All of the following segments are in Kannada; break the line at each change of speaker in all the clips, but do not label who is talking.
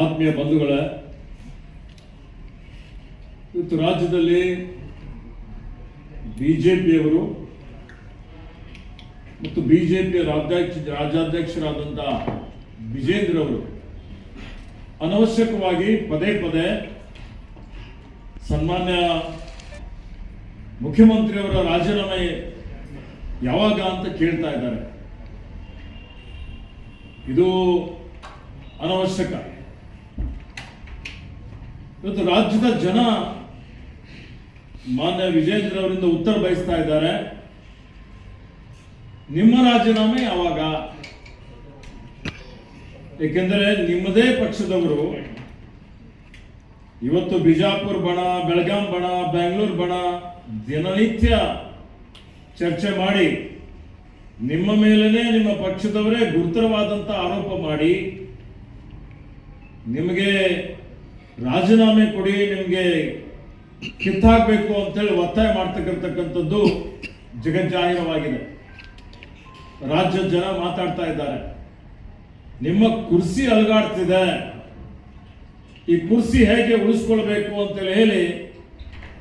ಆತ್ಮೀಯ ಬಂಧುಗಳ, ಇವತ್ತು ರಾಜ್ಯದಲ್ಲಿ ಬಿಜೆಪಿಯವರು ಮತ್ತು ಬಿಜೆಪಿಯ ರಾಜ್ಯಾಧ್ಯಕ್ಷ ರಾಜ್ಯಾಧ್ಯಕ್ಷರಾದಂಥ ವಿಜೇಂದ್ರ ಅವರು ಅನವಶ್ಯಕವಾಗಿ ಪದೇ ಪದೇ ಸನ್ಮಾನ್ಯ ಮುಖ್ಯಮಂತ್ರಿಯವರ ರಾಜೀನಾಮೆ ಯಾವಾಗ ಅಂತ ಕೇಳ್ತಾ ಇದ್ದಾರೆ. ಇದು ಅನವಶ್ಯಕ. ಇವತ್ತು ರಾಜ್ಯದ ಜನ ಮಾನ್ಯ ವಿಜೇಂದ್ರ ಅವರಿಂದ ಉತ್ತರ ಬಯಸ್ತಾ ಇದ್ದಾರೆ. ನಿಮ್ಮ ರಾಜೀನಾಮೆ ಯಾವಾಗ? ಏಕೆಂದರೆ ನಿಮ್ಮದೇ ಪಕ್ಷದವರು ಇವತ್ತು ಬಿಜಾಪುರ್ ಬಣ, ಬೆಳಗಾಂ ಬಣ, ಬೆಂಗಳೂರು ಬಣ ದಿನನಿತ್ಯ ಚರ್ಚೆ ಮಾಡಿ, ನಿಮ್ಮ ಮೇಲೇ ನಿಮ್ಮ ಪಕ್ಷದವರೇ ಗುರುತರವಾದಂತ ಆರೋಪ ಮಾಡಿ, ನಿಮಗೆ ರಾಜೀನಾಮೆ ಕೊಡಿ, ನಿಮಗೆ ಕಿತ್ತಾಕಬೇಕು ಅಂತೇಳಿ ಒತ್ತಾಯ ಮಾಡ್ತಕ್ಕಂಥದ್ದು ಜಗಜ್ಜಾಹಿರವಾಗಿದೆ ರಾಜ್ಯದ ಜನ ಮಾತಾಡ್ತಾ ಇದ್ದಾರೆ. ನಿಮ್ಮ ಕುರ್ಸಿ ಅಲಗಾಡ್ತಿದೆ. ಈ ಕುರ್ಸಿ ಹೇಗೆ ಉಳಿಸ್ಕೊಳ್ಬೇಕು ಅಂತೇಳಿ ಹೇಳಿ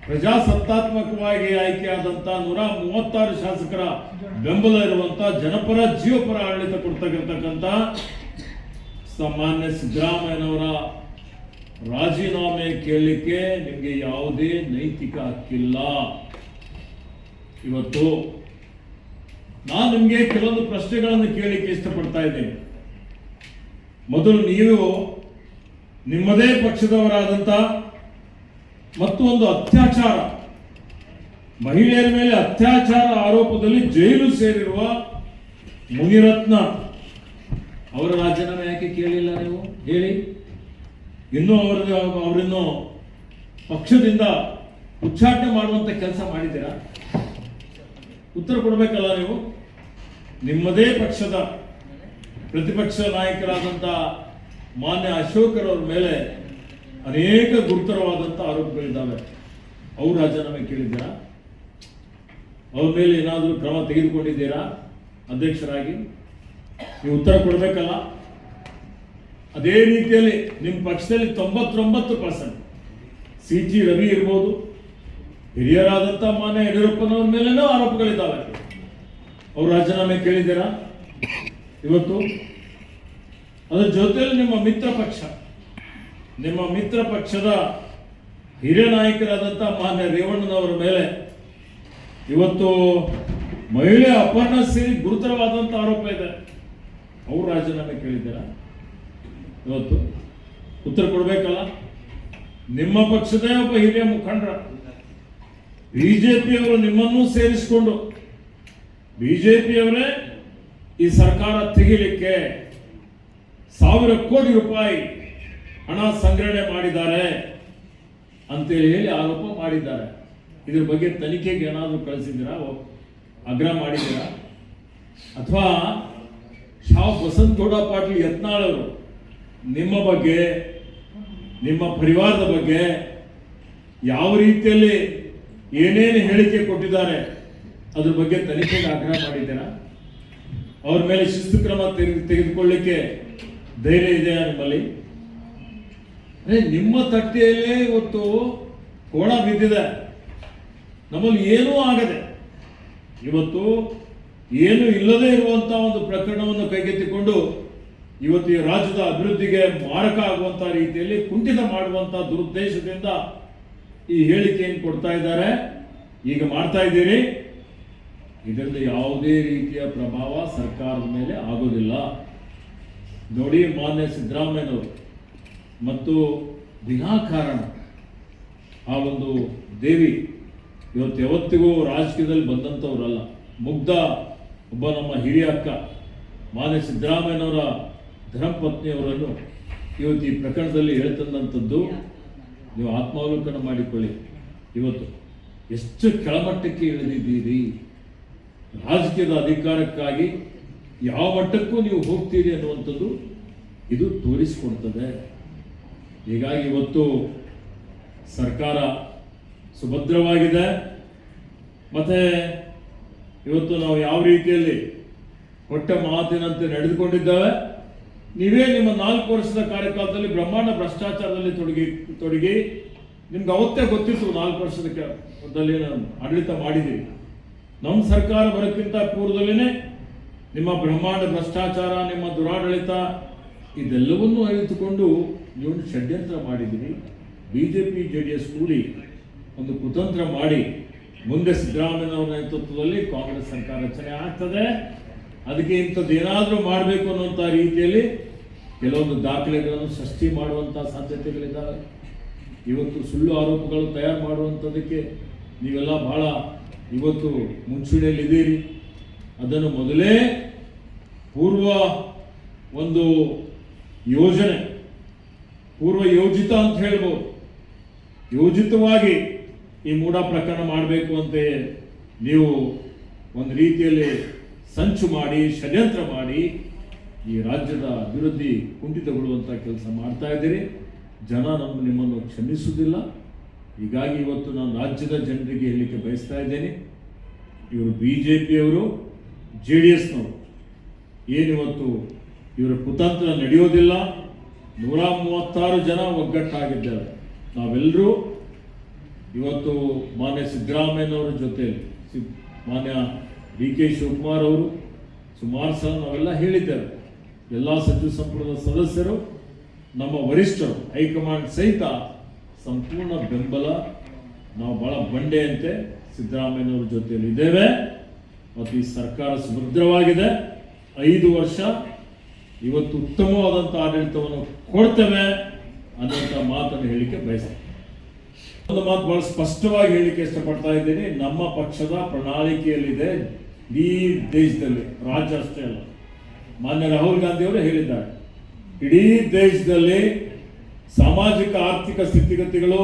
ಪ್ರಜಾಸತ್ತಾತ್ಮಕವಾಗಿ ಆಯ್ಕೆಯಾದಂಥ ನೂರ ಮೂವತ್ತಾರು ಶಾಸಕರ ಬೆಂಬಲ ಇರುವಂತ ಜನಪರ ಜೀವಪರ ಆಡಳಿತ ಕೊಡ್ತಕ್ಕಂತಕ್ಕಂಥ ಸಾಮಾನ್ಯ ಸಿದ್ದರಾಮಯ್ಯನವರ ರಾಜೀನಾಮೆ ಕೇಳಲಿಕ್ಕೆ ನಿಮಗೆ ಯಾವುದೇ ನೈತಿಕ ಹಕ್ಕಿಲ್ಲ. ಇವತ್ತು ನಾನು ನಿಮಗೆ ಕೆಲವೊಂದು ಪ್ರಶ್ನೆಗಳನ್ನು ಕೇಳಲಿಕ್ಕೆ ಇಷ್ಟಪಡ್ತಾ ಇದ್ದೇನೆ. ಮೊದಲು ನೀವು ನಿಮ್ಮದೇ ಪಕ್ಷದವರಾದಂಥ ಮತ್ತು ಒಂದು ಅತ್ಯಾಚಾರ. ಮಹಿಳೆಯರ ಮೇಲೆ ಅತ್ಯಾಚಾರ ಆರೋಪದಲ್ಲಿ ಜೈಲು ಸೇರಿರುವ ಮುನಿರತ್ನ. ಅವರ ರಾಜೀನಾಮೆ ಯಾಕೆ ಕೇಳಿಲ್ಲ ನೀವು? ಹೇಳಿ. ಇನ್ನೂ ಅವರ ಅವರನ್ನು ಪಕ್ಷದಿಂದ ಉಚ್ಚಾಟನೆ ಮಾಡುವಂತ ಕೆಲಸ ಮಾಡಿದ್ದೀರಾ? ಉತ್ತರ ಕೊಡಬೇಕಲ್ಲ ನೀವು? ನಿಮ್ಮದೇ ಪಕ್ಷದ ಪ್ರತಿಪಕ್ಷ ನಾಯಕರಾದಂಥ ಮಾನ್ಯ ಅಶೋಕರವ್ರ ಮೇಲೆ ಅನೇಕ ಗುರುತರವಾದಂಥ ಆರೋಪಗಳಿದ್ದಾವೆ. ಅವ್ರ ರಾಜೀನಾಮೆ ಕೇಳಿದ್ದೀರಾ? ಅವ್ರ ಮೇಲೆ ಏನಾದರೂ ಕ್ರಮ ತೆಗೆದುಕೊಂಡಿದ್ದೀರಾ? ಅಧ್ಯಕ್ಷರಾಗಿ? ನೀವು ಉತ್ತರ ಕೊಡಬೇಕಲ್ಲ? ಅದೇ ರೀತಿಯಲ್ಲಿ ನಿಮ್ಮ ಪಕ್ಷದಲ್ಲಿ ತೊಂಬತ್ತೊಂಬತ್ತು ಪರ್ಸೆಂಟ್ ಸಿ ಜಿ ರವಿ ಇರ್ಬೋದು. ಹಿರಿಯರಾದಂಥ ಮಾನ್ಯ ಯಡಿಯೂರಪ್ಪನವ್ರ ಮೇಲೇನೂ ಆರೋಪಗಳಿದ್ದಾವೆ. ಅವ್ರ ರಾಜೀನಾಮೆ ಕೇಳಿದ್ದೀರಾ? ಇವತ್ತು? ಅದರ ಜೊತೆಯಲ್ಲಿ ನಿಮ್ಮ ಮಿತ್ರ ಪಕ್ಷ. ನಿಮ್ಮ ಮಿತ್ರ ಪಕ್ಷದ ಹಿರಿಯ ನಾಯಕರಾದಂಥ ಮಾನ್ಯ ರೇವಣ್ಣನವರ ಮೇಲೆ ಇವತ್ತು ಮಹಿಳೆ ಅಪಹರಣ ಸೇರಿ ಗುರುತರವಾದಂಥ ಆರೋಪ ಇದೆ. ಅವರು ರಾಜೀನಾಮೆ ಕೇಳಿದ್ದೀರಾ? ಇವತ್ತು ಉತ್ತರ ಕೊಡಬೇಕಲ್ಲ? ನಿಮ್ಮ ಪಕ್ಷದ ಒಬ್ಬ ಹಿರಿಯ ಮುಖಂಡರ ಬಿಜೆಪಿಯವರು ನಿಮ್ಮನ್ನೂ ಸೇರಿಸಿಕೊಂಡು ಬಿಜೆಪಿಯವರೇ ಈ ಸರ್ಕಾರ ತೆಗಿಲಿಕ್ಕೆ ಸಾವಿರ ಕೋಟಿ ರೂಪಾಯಿ ಹಣ ಸಂಗ್ರಹಣೆ ಮಾಡಿದ್ದಾರೆ ಅಂತೇಳಿ ಹೇಳಿ ಆರೋಪ ಮಾಡಿದ್ದಾರೆ. ಇದ್ರ ಬಗ್ಗೆ ತನಿಖೆಗೆ ಏನಾದರೂ ಕಳಿಸಿದ್ದೀರಾ? ಆಗ್ರಹ ಮಾಡಿದ್ದೀರಾ? ಅಥವಾ ಶಾವ್ ಬಸಂತಗೌಡ ಪಾಟೀಲ್ ಯತ್ನಾಳರು ನಿಮ್ಮ ಬಗ್ಗೆ, ನಿಮ್ಮ ಪರಿವಾರದ ಬಗ್ಗೆ ಯಾವ ರೀತಿಯಲ್ಲಿ ಏನೇನು ಹೇಳಿಕೆ ಕೊಟ್ಟಿದ್ದಾರೆ? ಅದ್ರ ಬಗ್ಗೆ ತನಿಖೆಗೆ ಆಗ್ರಹ ಮಾಡಿದ್ದೀರಾ? ಅವ್ರ ಮೇಲೆ ಶಿಸ್ತು ಕ್ರಮ ತೆಗೆದು ತೆಗೆದುಕೊಳ್ಳಿಕ್ಕೆ ಧೈರ್ಯ ಇದೆಯಾ ನಿಮ್ಮಲ್ಲಿ? ನಿಮ್ಮ ತಟ್ಟೆಯಲ್ಲೇ ಇವತ್ತು ಕೋಣ ಬಿದ್ದಿದೆ. ನಮ್ಮಲ್ಲಿ ಏನೂ ಆಗದೆ. ಇವತ್ತು ಏನು ಇಲ್ಲದೆ ಇರುವಂತಹ ಒಂದು ಪ್ರಕರಣವನ್ನು ಕೈಗೆತ್ತಿಕೊಂಡು ಇವತ್ತು ಈ ರಾಜ್ಯದ ಅಭಿವೃದ್ಧಿಗೆ ಮಾರಕ ಆಗುವಂತಹ ರೀತಿಯಲ್ಲಿ ಕುಂಠಿತ ಮಾಡುವಂತಹ ದುರುದ್ದೇಶದಿಂದ ಈ ಹೇಳಿಕೆಯನ್ನು ಕೊಡ್ತಾ ಇದ್ದಾರೆ. ಈಗ ಮಾಡ್ತಾ ಇದ್ದೀರಿ. ಇದರಿಂದ ಯಾವುದೇ ರೀತಿಯ ಪ್ರಭಾವ ಸರ್ಕಾರದ ಮೇಲೆ ಆಗೋದಿಲ್ಲ. ನೋಡಿ ಮಾನ್ಯ ಸಿದ್ದರಾಮಯ್ಯನವರು. ಮತ್ತು ವಿನಾಕಾರಣ ಆ ಒಂದು ದೇವಿ ಇವತ್ತು ಯಾವತ್ತಿಗೂ ರಾಜಕೀಯದಲ್ಲಿ ಬಂದಂಥವ್ರಲ್ಲ. ಮುಗ್ಧ ಒಬ್ಬ ನಮ್ಮ ಹಿರಿಯ ಅಕ್ಕ, ಮಾನ್ಯ ಸಿದ್ದರಾಮಯ್ಯನವರ ಧರ್ಮಪತ್ನಿಯವರನ್ನು ಇವತ್ತು ಈ ಪ್ರಕರಣದಲ್ಲಿ ಹೇಳ್ತಂದಂಥದ್ದು ನೀವು ಆತ್ಮಾವಲೋಕನ ಮಾಡಿಕೊಳ್ಳಿ. ಇವತ್ತು ಎಷ್ಟು ಕೆಳಮಟ್ಟಕ್ಕೆ ಇಳಿದಿದ್ದೀರಿ? ರಾಜಕೀಯದ ಅಧಿಕಾರಕ್ಕಾಗಿ ಯಾವ ಮಟ್ಟಕ್ಕೂ ನೀವು ಹೋಗ್ತೀರಿ ಅನ್ನುವಂಥದ್ದು ಇದು ತೋರಿಸಿಕೊಡ್ತದೆ. ಹೀಗಾಗಿ ಇವತ್ತು ಸರ್ಕಾರ ಸುಭದ್ರವಾಗಿದೆ. ಮತ್ತೆ ಇವತ್ತು ನಾವು ಯಾವ ರೀತಿಯಲ್ಲಿ ಹೊಟ್ಟೆ ಮಾತಿನಂತೆ ನಡೆದುಕೊಂಡಿದ್ದೇವೆ. ನೀವೇ ನಿಮ್ಮ ನಾಲ್ಕು ವರ್ಷದ ಕಾರ್ಯಕಾಲದಲ್ಲಿ ಬ್ರಹ್ಮಾಂಡ ಭ್ರಷ್ಟಾಚಾರದಲ್ಲಿ ತೊಡಗಿ ತೊಡಗಿ ನಿಮ್ಗೆ ಅವತ್ತೇ ಗೊತ್ತಿತ್ತು ನಾಲ್ಕು ವರ್ಷದ ದಲ್ಲಿ ನಾನು ಆಡಳಿತ ಮಾಡಿದ್ದೀರಿ. ನಮ್ಮ ಸರ್ಕಾರ ಬರೋಕ್ಕಿಂತ ಪೂರ್ವದಲ್ಲೇ ನಿಮ್ಮ ಬ್ರಹ್ಮಾಂಡ ಭ್ರಷ್ಟಾಚಾರ, ನಿಮ್ಮ ದುರಾಡಳಿತ ಇದೆಲ್ಲವನ್ನೂ ಅರಿತುಕೊಂಡು ನೀವು ಷಡ್ಯಂತ್ರ ಮಾಡಿದ್ದೀನಿ B J P J D S ಕೂಡಿ ಒಂದು ಕುತಂತ್ರ ಮಾಡಿ ಮುಂದೆ ಸಿದ್ದರಾಮಯ್ಯನವರ ನೇತೃತ್ವದಲ್ಲಿ ಕಾಂಗ್ರೆಸ್ ಸರ್ಕಾರ ರಚನೆ ಆಗ್ತದೆ. ಅದಕ್ಕೆ ಇಂಥದ್ದು ಏನಾದರೂ ಮಾಡಬೇಕು ಅನ್ನುವಂಥ ರೀತಿಯಲ್ಲಿ ಕೆಲವೊಂದು ದಾಖಲೆಗಳನ್ನು ಸೃಷ್ಟಿ ಮಾಡುವಂಥ ಸಾಧ್ಯತೆಗಳಿದ್ದಾವೆ. ಇವತ್ತು ಸುಳ್ಳು ಆರೋಪಗಳು ತಯಾರು ಮಾಡುವಂಥದ್ದಕ್ಕೆ ನೀವೆಲ್ಲ ಬಹಳ ಇವತ್ತು ಮುಂಚೂಣಿಯಲ್ಲಿದ್ದೀರಿ ಅದನ್ನು ಮೊದಲೇ ಪೂರ್ವ ಒಂದು ಯೋಜನೆ ಪೂರ್ವ ಯೋಜಿತ ಅಂತ ಹೇಳ್ಬೋದು. ಯೋಜಿತವಾಗಿ ಈ ಮೂಢ ಪ್ರಕರಣ ಮಾಡಬೇಕು ಅಂತ ನೀವು ಒಂದು ರೀತಿಯಲ್ಲಿ ಸಂಚು ಮಾಡಿ, ಷಡ್ಯಂತ್ರ ಮಾಡಿ ಈ ರಾಜ್ಯದ ಅಭಿವೃದ್ಧಿ ಕುಂಠಿತಗೊಳ್ಳುವಂಥ ಕೆಲಸ ಮಾಡ್ತಾ ಇದ್ದೀರಿ. ಜನ ನಮ್ಮ ನಿಮ್ಮನ್ನು ಕ್ಷಮಿಸುವುದಿಲ್ಲ. ಹೀಗಾಗಿ ಇವತ್ತು ನಾನು ರಾಜ್ಯದ ಜನರಿಗೆ ಹೇಳಲಿಕ್ಕೆ ಬಯಸ್ತಾ ಇದ್ದೇನೆ. ಇವರು ಬಿ ಜೆ ಪಿಯವರು ಜೆ ಡಿ ಎಸ್ನವರು. ಏನಿವತ್ತು ಇವರ ಕುತಂತ್ರ ನಡೆಯೋದಿಲ್ಲ. ನೂರ ಮೂವತ್ತಾರು ಜನ ಒಗ್ಗಟ್ಟಾಗಿದ್ದಾರೆ. ನಾವೆಲ್ಲರೂ ಇವತ್ತು ಮಾನ್ಯ ಸಿದ್ದರಾಮಯ್ಯನವರ ಜೊತೆಯಲ್ಲಿ ಮಾನ್ಯ ಡಿ ಕೆ ಶಿವಕುಮಾರ್ ಅವರು, ಸುಮಾರು ಸಲ ನಾವೆಲ್ಲ ಹೇಳಿದ್ದೇವೆ. ಎಲ್ಲ ಸಚಿವ ಸಂಪುಟದ ಸದಸ್ಯರು, ನಮ್ಮ ವರಿಷ್ಠರು, ಹೈಕಮಾಂಡ್ ಸಹಿತ ಸಂಪೂರ್ಣ ಬೆಂಬಲ ನಾವು ಬಹಳ ಬಂಡೆಯಂತೆ ಸಿದ್ದರಾಮಯ್ಯನವರ ಜೊತೆಯಲ್ಲಿ ಇದ್ದೇವೆ ಮತ್ತು ಈ ಸರ್ಕಾರ ಸುಭದ್ರವಾಗಿದೆ. ಐದು ವರ್ಷ ಇವತ್ತು ಉತ್ತಮವಾದಂಥ ಆಡಳಿತವನ್ನು ಕೊಡ್ತೇವೆ ಅನ್ನೋಂಥ ಮಾತನ್ನು ಹೇಳಿಕೆ ಬಯಸ್ತೇನೆ. ಒಂದು ಮಾತು ಬಹಳ ಸ್ಪಷ್ಟವಾಗಿ ಹೇಳಿಕೆ ಇಷ್ಟಪಡ್ತಾ ಇದ್ದೀನಿ. ನಮ್ಮ ಪಕ್ಷದ ಪ್ರಣಾಳಿಕೆಯಲ್ಲಿದೆ ಇಡೀ ದೇಶದಲ್ಲಿ, ರಾಜ್ಯ ಅಷ್ಟೇ ಅಲ್ಲ. ಮಾನ್ಯ ರಾಹುಲ್ ಗಾಂಧಿ ಅವರು ಹೇಳಿದ್ದಾರೆ. ಇಡೀ ದೇಶದಲ್ಲಿ ಸಾಮಾಜಿಕ, ಆರ್ಥಿಕ ಸ್ಥಿತಿಗತಿಗಳು